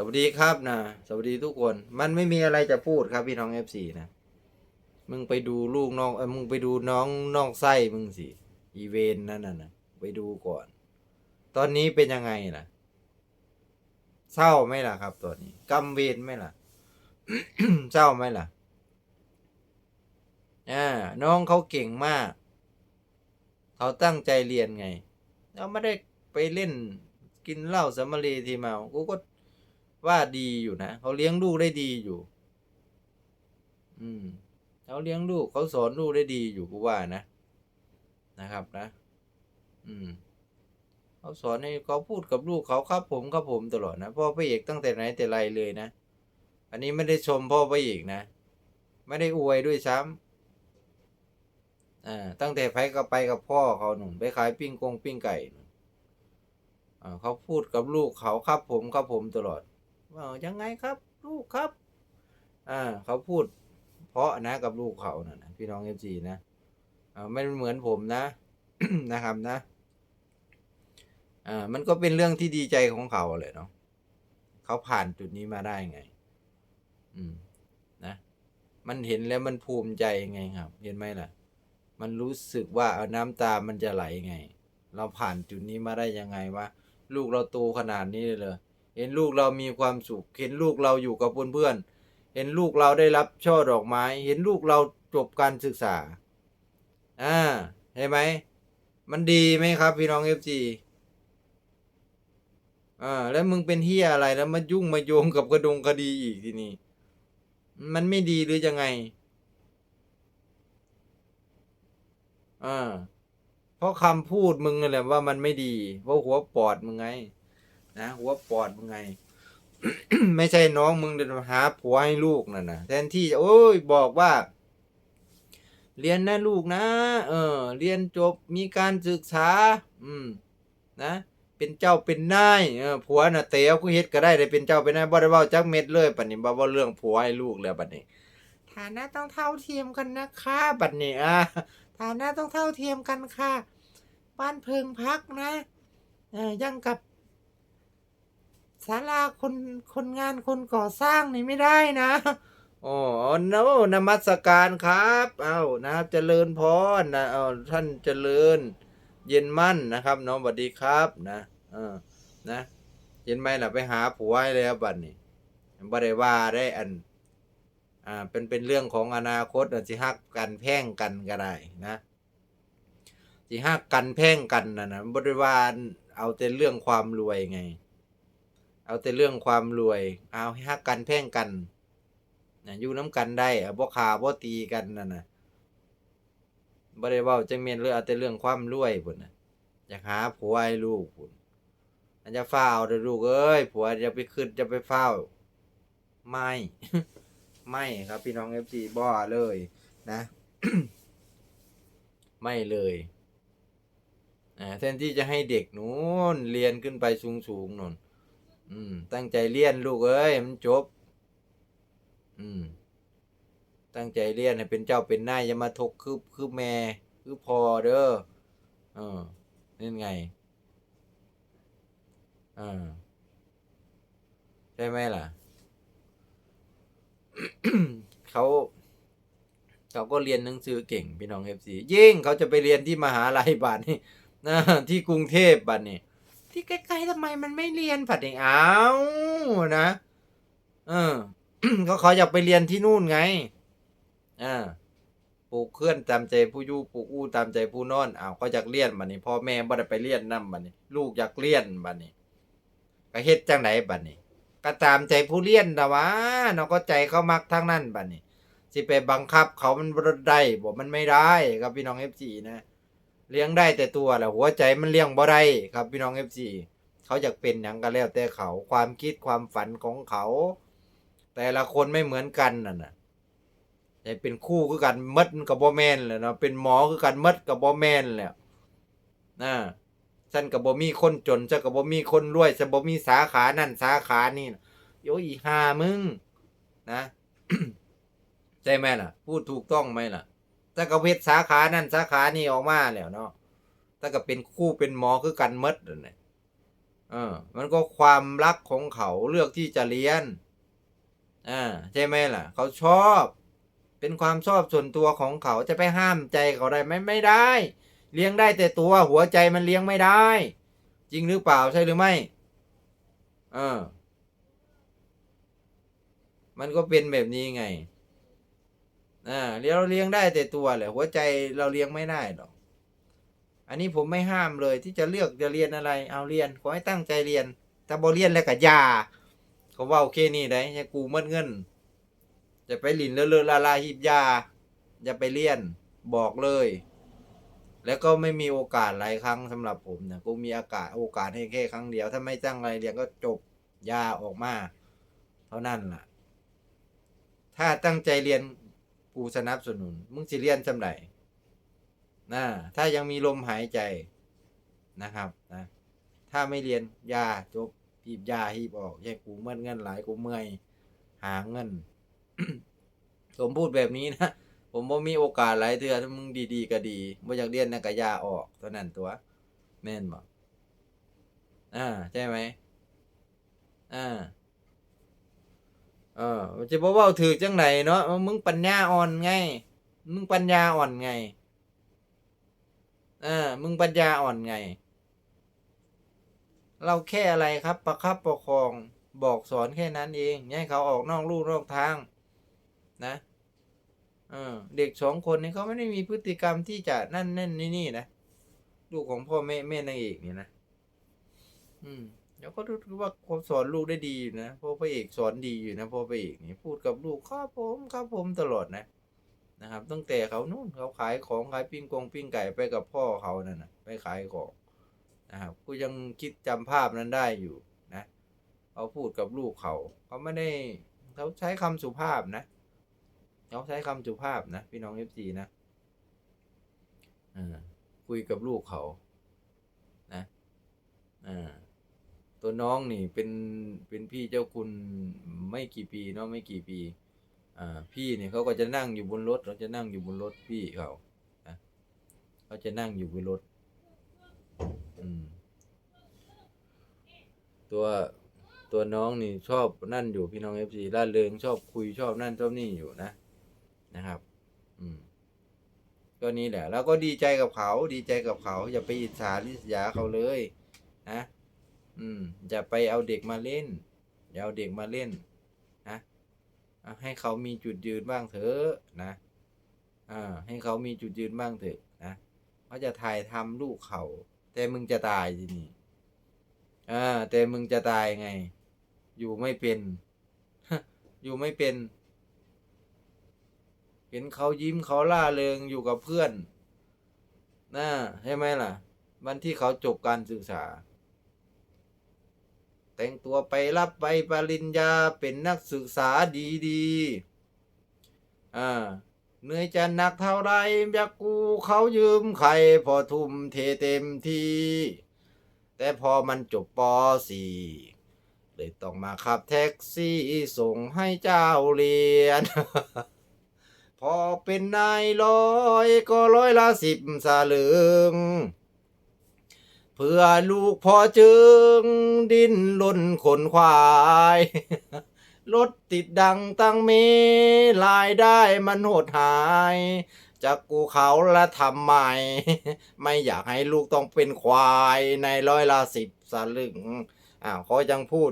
สวัสดีครับนะสวัสดีทุกคน มันไม่มีอะไรจะพูดครับพี่น้องเอฟซีนะ มึงไปดูลูกน้องเออมึงไปดูน้องน้องไส้มึงสิ อีเวนนั่นน่ะนะไปดูก่อน ตอนนี้เป็นยังไงล่ะ เศร้าไหมล่ะครับตอนนี้กำเวรไหมล่ะ เศร้าไหมล่ะอ่าน้องเขาเก่งมาก เขาตั้งใจเรียนไง เราไม่ได้ไปเล่นกินเหล้าสมะเรทีเมา กูก็ ว่าดีอยู่นะเขาเลี้ยงลูกได้ดีอยู่ อืมเขาเลี้ยงลูกเขาสอนลูกได้ดีอยู่กูว่านะนะครับนะ อืมเขาสอนให้เขาพูดกับลูกเขาครับผมครับผมตลอดนะพ่อพระเอกตั้งแต่ไหนแต่ไรเลยนะอันนี้ไม่ได้ชมพ่อพระเอกนะไม่ได้อวยด้วยซ้ำอ่าตั้งแต่ไปก็ไปกับพ่อเขาหนุ่มไปขายปิ้งกงปิ้งไก่อ่าเขาพูดกับลูกเขาครับผมครับผมตลอด ว่ายังไงครับ ลูกครับ อ่า เขาพูด เพราะนะกับลูกเขานะนะพี่น้องเอฟซีนะอ่าไม่เหมือนผมนะ นะครับนะ อ่า มันก็เป็นเรื่องที่ดีใจของเขาเลยเนาะเขาผ่านจุดนี้มาได้ไง อืม นะ มันเห็นแล้วมันภูมิใจไงครับ เห็นไหมล่ะ มันรู้สึกว่าเอาน้ำตามันจะไหลไง เราผ่านจุดนี้มาได้ยังไงวะลูกเราโตขนาดนี้เลย เห็นลูกเรามีความสุข เห็นลูกเราอยู่กับเพื่อนๆ เห็นลูกเราได้รับช่อดอกไม้ เห็นลูกเราจบการศึกษา อ่าเห็นไหม มันดีไหมครับ พี่น้องเอฟซีอ่าแล้วมึงเป็นเฮียอะไรแล้วมายุ่งมาโยงกับกระดงคดีอีกทีนี้ มันไม่ดีหรือยังไง อ่าเพราะคำพูดมึงนั่นแหละว่ามันไม่ดี เพราะหัวปอดมึงไง นะหัวปอดมึงไง ไม่ใช่น้องมึงเดินมาหาผัวให้ลูกนั่นนะแทนที่จะโอ้ยบอกว่า เรียนนะลูกนะ เออ เรียนจบมีการศึกษา อืม นะเป็นเจ้าเป็นนายเออผัวน่ะเตะเอากูเฮ็ดก็ได้ได้เป็นเจ้าเป็นนายบ่ได้เว้าจักเม็ดเลยบัดนี้บ่เว้าเรื่องผัวให้ลูกแล้วบัดนี้ฐานะต้องเท่าเทียมกันนะคะบัดนี้อะฐานะต้องเท่าเทียมกันค่ะ บ้านเพิงพักนะเออยังกับ ศาลาคนคนงานคนก่อสร้างนี่ไม่ได้นะโอ้โนนมัสการครับเอานะครับเจริญพรนะเอาท่านเจริญ เย็นมั่นนะครับน้องสวัสดีครับนะเออนะเห็นไหมล่ะไปหาผัวให้แล้วบัดนี้บ่ได้ว่าได้อัน อ่าเป็นเป็นเรื่องของอนาคตนะสิฮักกันแพ่งกันก็ได้นะสิฮักกันแพ่งกันนะนะบริวาเอาแต่เรื่องความรวยไง เอาแต่เรื่องความรวย เอาให้ฮักกันแพ่งกันนะอยู่น้ำกันได้บ่ขาบ่ตีกันน่ะนะบ่ได้เว้าจังแม่นเลยเอาแต่เรื่องความรวยพุ่นน่ะอยากหาผัวให้ลูกพุ่นอันจะฟ้าเด้อลูกเอ้ยผัวอย่าไปขึ้นจะไปฟ้า ไม่ ไม่ครับพี่น้องเอฟซีบ่เลยนะ ไม่เลยอ่าแทนที่จะให้เด็กนู้นเรียนขึ้นไปสูงสูงนน อืม ตั้งใจเรียนลูกเอ้ยมันจบ อืม ตั้งใจเรียนให้เป็นเจ้าเป็นนายอย่ามาทกคือคือแม่คือพอเด้อเออนี่ไงอ่าใช่ไหมล่ะ เขาเขาก็เรียนหนังสือเก่งพี่น้องเอฟซียิ่งเขาจะไปเรียนที่มหาลัยบัดนี่นะที่กรุงเทพบัดนี่ ที่ใกล้ๆทำไมมันไม่เรียนผัดเองอ้าวนะ เออ ก็เขาอยากไปเรียนที่นู่นไงอ่าปลูกเคลื่อนตามใจผู้ยู่ปลูกอู้ตามใจผู้นอนอ้าวก็อยากเรียนบัดนี้พ่อแม่บ่ได้ไปเรียนนํบัดนี้ ลูกอยากเรียนบัดนี้ก็เฮ็ดจังไดบัดนี้ ก็ตามใจผู้เรียนนะวะเนาะก็ใจเขามักทั้งนั้นบัดนี้สิไปบังคับเขามันบ่ได้บ่มันไม่ได้ครับพี่น้อง FC นะ เลี้ยงได้แต่ตัวแหละหัวใจมันเลี้ยงบ่ได้ครับพี่น้อง FC เขาอยากเป็นหยังก็แล้วแต่เขาความคิดความฝันของเขา แต่ละคนไม่เหมือนกันน่ะนะแต่เป็นคู่คือกันมัดกับบ่แมนแหละเนาะเป็นหมอคือกันมัดกับบ่แมนแหละนะฉันกับบ่มีคนจนฉันกับบ่มีคนรวยฉันบ่มีสาขานั่นสาขานี่โยอีห่ามึง นะใช่ไหมล่ะ พูดถูกต้องไหมล่ะ ถ้าก็เพชรสาขานั่นสาขานี่ออกมาแล้วเนาะถ้าก็เป็นคู่เป็นหมอคือกันมดนั่นเออ มันก็ความรักของเขาเลือกที่จะเรียนอ่าใช่ไหมล่ะ เขาชอบ เป็นความชอบส่วนตัวของเขาจะไปห้ามใจเขาได้ไหมไม่ได้ เลี้ยงได้แต่ตัวหัวใจมันเลี้ยงไม่ได้ จริงหรือเปล่าใช่หรือไม่เออมันก็เป็นแบบนี้ไง อ่าเลี้ยงเราเลี้ยงได้แต่ตัวแหละหัวใจเราเลี้ยงไม่ได้หรอก อันนี้ผมไม่ห้ามเลยที่จะเลือกจะเรียนอะไร เอาเรียนขอให้ตั้งใจเรียนถ้าบ่เรียนแล้วก็ยาเขาว่าโอเคนี่ได้ให้กูหมดเงินจะไปหลินเลอะลาลาหิบยาอย่าไปเรียนบอกเลย แล้วก็ไม่มีโอกาสหลายครั้งสำหรับผมนะกูมีโอกาสโอกาสให้แค่ครั้งเดียว ถ้าไม่ตั้งอะไรเรียนก็จบยาออกมา เท่านั้นล่ะ ถ้าตั้งใจเรียน กูสนับสนุน มึงสิเรียนจำไหนนะถ้ายังมีลมหายใจนะครับนะถ้าไม่เรียนยาจบหีบยาหีบออกแย่กูเมื่อเงินหลายกูเมื่อยหาเงิน ผมพูดแบบนี้นะผมบ่มีโอกาสหลายเทื่อถ้ามึงดีๆก็ดีบ่อยากเรียนนะก็ยาออกเท่านั้นตัว แม่นบ่อ่าใช่ไหมอ่า เออจะบอกว่าถือจังไหนเนาะมึงปัญญาอ่อนไง มึงปัญญาอ่อนไงเออมึงปัญญาอ่อนไง เราแค่อะไรครับ ประคับประคองบอกสอนแค่นั้นเองให้เขาออกนอกลู่นอกทาง นะเออเด็กสองคนนี้เขาไม่ได้มีพฤติกรรมที่จะนั่นนั่นนี่นี่นะ ลูกของพ่อแม่แม่นางเอกเนี่ยนะ อืม เดี๋ยวก็ดูว่าเขาสอนลูกได้ดีอยู่นะพราะพระเอกสอนดีอยู่นะพราะพระเอกนี่พูดกับลูกครับผมครับผมตลอดนะนะครับ ตั้งแต่เขานู่นเขาขายของขายปิ้งกงปิ้งไก่ไปกับพ่อเขานั่นนะไปขายของนะครับกูยังคิดจำภาพนั้นได้อยู่นะเขาพูดกับลูกเขาเขาไม่ได้เขาใช้คำสุภาพนะเขาใช้คำสุภาพนะพี่น้องเอฟซีนะอ่าคุยกับลูกเขานะอ่า ตัวน้องนี่เป็นเป็นพี่เจ้าคุณไม่กี่ปีเนาะไม่กี่ปี อ่า พี่เนี่ยเขาก็จะนั่งอยู่บนรถเขาจะนั่งอยู่บนรถพี่เขานะเขาจะนั่งอยู่บนรถ อืม ตัวตัวน้องนี่ชอบนั่นอยู่พี่น้องเอฟซีร่าเริงชอบคุยชอบนั่นชอบนี่อยู่นะนะครับ อืมก็นี่แหละ แล้วก็ดีใจกับเขา ดีใจกับเขา อย่าไปอิจฉาริษยาเขาเลย นะ อืมอย่าไปเอาเด็กมาเล่นอย่าเอาเด็กมาเล่นนะให้เขามีจุดยืนบ้างเถอะนะอ่าให้เขามีจุดยืนบ้างเถอะนะเขาจะถ่ายทำลูกเขาแต่มึงจะตายทีนี้อ่าแต่มึงจะตายไง อยู่ไม่เป็นอยู่ไม่เป็น เห็นเขายิ้มเขาล่าเริงอยู่กับเพื่อนนะใช่ไหมล่ะ วันที่เขาจบการศึกษา แต่งตัวไปรับใบปริญญาเป็นนักศึกษาดีๆอ่าเหนื่อยจะหนักเท่าไรอยากกูเขายืมใครพอทุ่มเทเต็มที่ แต่พอมันจบป .4 เลยต้องมาขับแท็กซี่ส่งให้เจ้าเรียน พอเป็นนายร้อยก็ร้อยละสิบสลึง เพื่อลูกพอจึง ดิ้นรนขนควายรถติดดังตั้งเมรายได้มันหดหายจากกูเขาและทำไม่ ไม่อยากให้ลูกต้องเป็นควายในร้อยละสิบสลึงอ้าวเขายังพูด